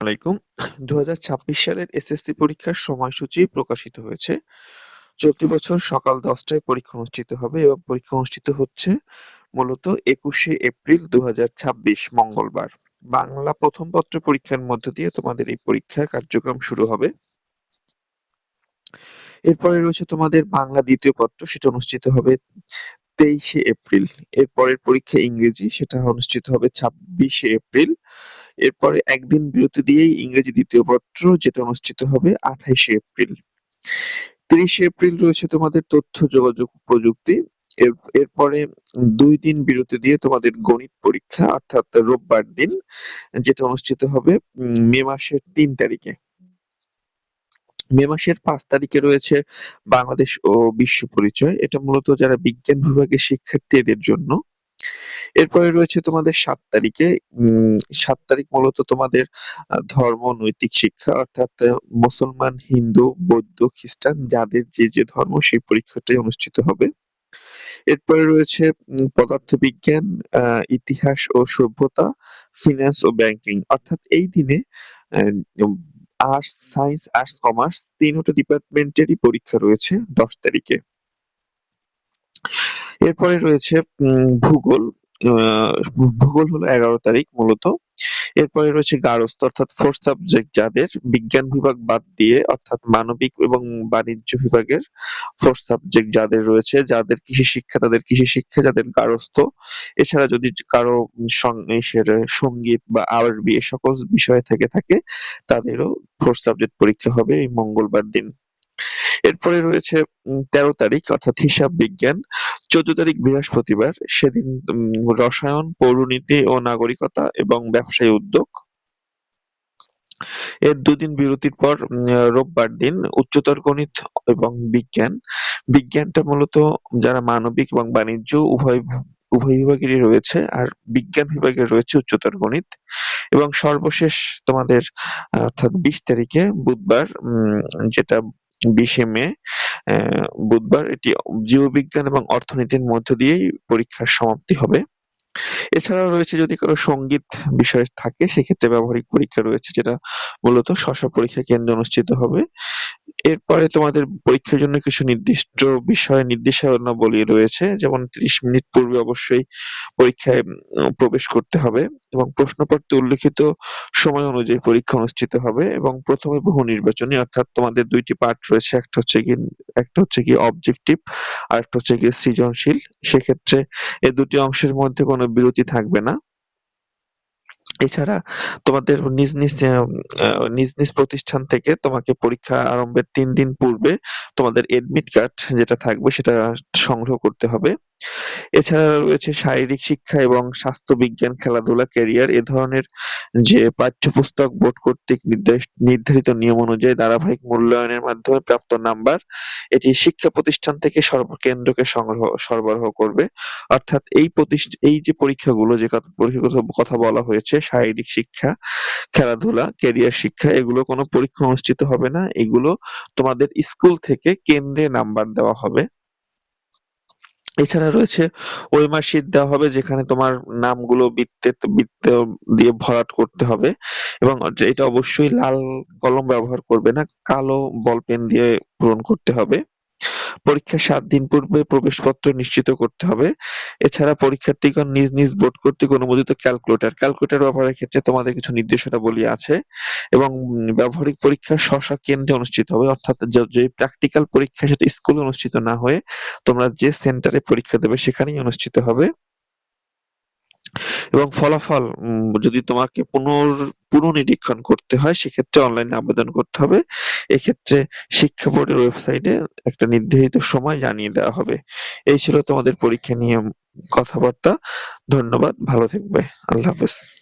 আলাইকুম। দু সালের এসএসসি পরীক্ষার সময়সূচি প্রকাশিত হয়েছে। চলতি বছর সকাল দশটায় পরীক্ষা অনুষ্ঠিত হবে এবং পরীক্ষা অনুষ্ঠিত হচ্ছে মূলত একুশে এপ্রিল দু হাজার ছাব্বিশ, মঙ্গলবার। বাংলা প্রথম পত্র পরীক্ষার মধ্য দিয়ে তোমাদের এই পরীক্ষার কার্যক্রম শুরু হবে। এরপরে রয়েছে তোমাদের বাংলা দ্বিতীয় পত্র, সেটা অনুষ্ঠিত হবে তেইশে এপ্রিল। এরপরের পরীক্ষা ইংরেজি, সেটা অনুষ্ঠিত হবে ছাব্বিশে এপ্রিল। এরপরে একদিন বিরতি দিয়েই ইংরেজি দ্বিতীয় পত্র, যেটা অনুষ্ঠিত হবে আঠাইশে এপ্রিল। তিরিশে এপ্রিল রয়েছে তোমাদের তথ্য, যোগাযোগ, প্রযুক্তি। এর, এরপরে দুই দিন বিরতি দিয়ে তোমাদের গণিত পরীক্ষা, অর্থাৎ রোববার দিন, যেটা অনুষ্ঠিত হবে মে মাসের তিন তারিখে। মে মাসের পাঁচ তারিখে রয়েছে বাংলাদেশ ও বিশ্ব পরিচয়। এটা মূলত যারা বিজ্ঞান বিভাগের শিক্ষার্থী এদের জন্য। এরপরে রয়েছে তোমাদের সাত তারিখে। সাত তারিখ মূলত তোমাদের ধর্ম, নৈতিক শিক্ষা, অর্থাৎ মুসলমান, হিন্দু, বৌদ্ধ, খ্রিস্টান যাদের যে যে ধর্ম সেই পরীক্ষাটাই অনুষ্ঠিত হবে। এরপরে রয়েছে পদার্থবিজ্ঞান আহ ইতিহাস ও সভ্যতা, ফিন্যান্স ও ব্যাংকিং। অর্থাৎ এই দিনে আর্টস সায়েন্স আর্টস কমার্স তিনটা ডিপার্টমেন্টেরই পরীক্ষা রয়েছে দশ তারিখে। এরপরে রয়েছে ভূগোল ভূগোল হলো এগারো তারিখ মূলত। এরপরে রয়েছে গার্হস্থ্য অর্থাৎ ফোর সাবজেক্ট যাদের বিজ্ঞান বিভাগ বাদ দিয়ে, অর্থাৎ মানবিক এবং বাণিজ্য বিভাগের ফোর সাবজেক্ট যাদের রয়েছে, যাদের কৃষি শিক্ষা, তাদের কৃষি শিক্ষা, যাদের গার্হস্থ্য এছাড়া যদি কারও সংগীত বা আরবি এ সকল বিষয় থেকে থাকে, তাদেরও ফোর সাবজেক্ট পরীক্ষা হবে এই মঙ্গলবার দিন। এরপরে রয়েছে তেরো তারিখ, অর্থাৎ হিসাব বিজ্ঞান। চোদ্দ তারিখ বৃহস্পতিবার, সেদিন রসায়ন, পৌরনীতি ও নাগরিকতা এবং ব্যবসায়ী উদ্যোগ। এর দুদিন বিরতির পর রোববার দিন উচ্চতর গণিত এবং বিজ্ঞান। বিজ্ঞানটা মূলত যারা মানবিক এবং বাণিজ্য উভয় উভয় বিভাগেরই রয়েছে, আর বিজ্ঞান বিভাগের রয়েছে উচ্চতর গণিত। এবং সর্বশেষ তোমাদের অর্থাৎ বিশ তারিখে বুধবার, উম, যেটা বিশে মে বুধবার এটি জীববিজ্ঞান এবং অর্থনীতির মধ্য দিয়েই পরীক্ষার সমাপ্তি হবে। এছাড়াও রয়েছে যদি কোনো সংগীত বিষয় থাকে, সেক্ষেত্রে ব্যবহারিক পরীক্ষা রয়েছে, যেটা মূলত স্ব পরীক্ষা কেন্দ্রে অনুষ্ঠিত হবে। এরপরে তোমাদের পরীক্ষার জন্য কিছু নির্দিষ্ট বিষয় নির্দেশনাবলী রয়েছে। যেমন ত্রিশ মিনিট পূর্বে অবশ্যই পরীক্ষায় প্রবেশ করতে হবে এবং প্রশ্নপত্রে উল্লেখিত সময় অনুযায়ী পরীক্ষা অনুষ্ঠিত হবে এবং প্রথমে বহু নির্বাচনী, অর্থাৎ তোমাদের দুইটি পার্ট রয়েছে। একটা হচ্ছে কি, একটা হচ্ছে কি অবজেক্টিভ আর একটা হচ্ছে কি সৃজনশীল। সেক্ষেত্রে এই দুটি অংশের মধ্যে কোনো বিরতি থাকবে না। এছাড়া তোমাদের নিজ নিজ নিজ নিজ প্রতিষ্ঠান থেকে তোমাকে পরীক্ষা আরম্ভের তিন দিন পূর্বে তোমাদের এডমিট কার্ড যেটা থাকবে সেটা সংগ্রহ করতে হবে। এছাড়া রয়েছে শারীরিক শিক্ষা এবং স্বাস্থ্য বিজ্ঞান খেলাধুলা, ক্যারিয়ার এ ধরনের যে পাঠ্যপুস্তক, বোর্ড কর্তৃক নির্ধারিত নিয়ম অনুযায়ী ধারাবাহিক মূল্যায়নের মাধ্যমে প্রাপ্ত নাম্বার, এটি শিক্ষা প্রতিষ্ঠান থেকে কেন্দ্রকে সংগ্রহ, সরবরাহ করবে। অর্থাৎ এই প্রতিষ্ঠা, এই যে পরীক্ষাগুলো, যে পরীক্ষার কথা বলা হয়েছে, শারীরিক শিক্ষা, খেলাধুলা, ক্যারিয়ার শিক্ষা, এগুলো কোনো পরীক্ষা অনুষ্ঠিত হবে না। এগুলো তোমাদের স্কুল থেকে কেন্দ্রে নাম্বার দেওয়া হবে। এছাড়া রয়েছে ওই মার্কশিট দেওয়া হবে, যেখানে তোমার নামগুলো বৃত্তে, বৃত্ত দিয়ে ভরাট করতে হবে এবং এটা অবশ্যই লাল কলম ব্যবহার করবে না, কালো বল পেন দিয়ে পূরণ করতে হবে। পরীক্ষার সাত দিন পূর্বে প্রবেশপত্র নিশ্চিত করতে হবে। এছাড়া পরীক্ষার্থীগণ নিজ নিজ বোর্ড কর্তৃক অনুমোদিত ক্যালকুলেটর। ক্যালকুলেটর ব্যবহারের ক্ষেত্রে তোমাদের কিছু নির্দেশনাবলী আছে এবং ব্যবহারিক পরীক্ষা স্ব কেন্দ্রে অনুষ্ঠিত হবে। অর্থাৎ যে প্র্যাকটিক্যাল পরীক্ষা সেটা স্কুলে অনুষ্ঠিত না হয়ে তোমরা যে সেন্টারে পরীক্ষা দেবে সেখানেই অনুষ্ঠিত হবে। এবং ফলাফল যদি তোমাকে পুনর পুনঃনিরীক্ষণ করতে হয়, সেক্ষেত্রে অনলাইনে আবেদন করতে হবে। এক্ষেত্রে শিক্ষা বোর্ডের ওয়েবসাইটে একটা নির্ধারিত সময় জানিয়ে দেওয়া হবে। এই ছিল তোমাদের পরীক্ষা নিয়ে কথাবার্তা। ধন্যবাদ, ভালো থাকবে। আল্লাহ হাফেজ।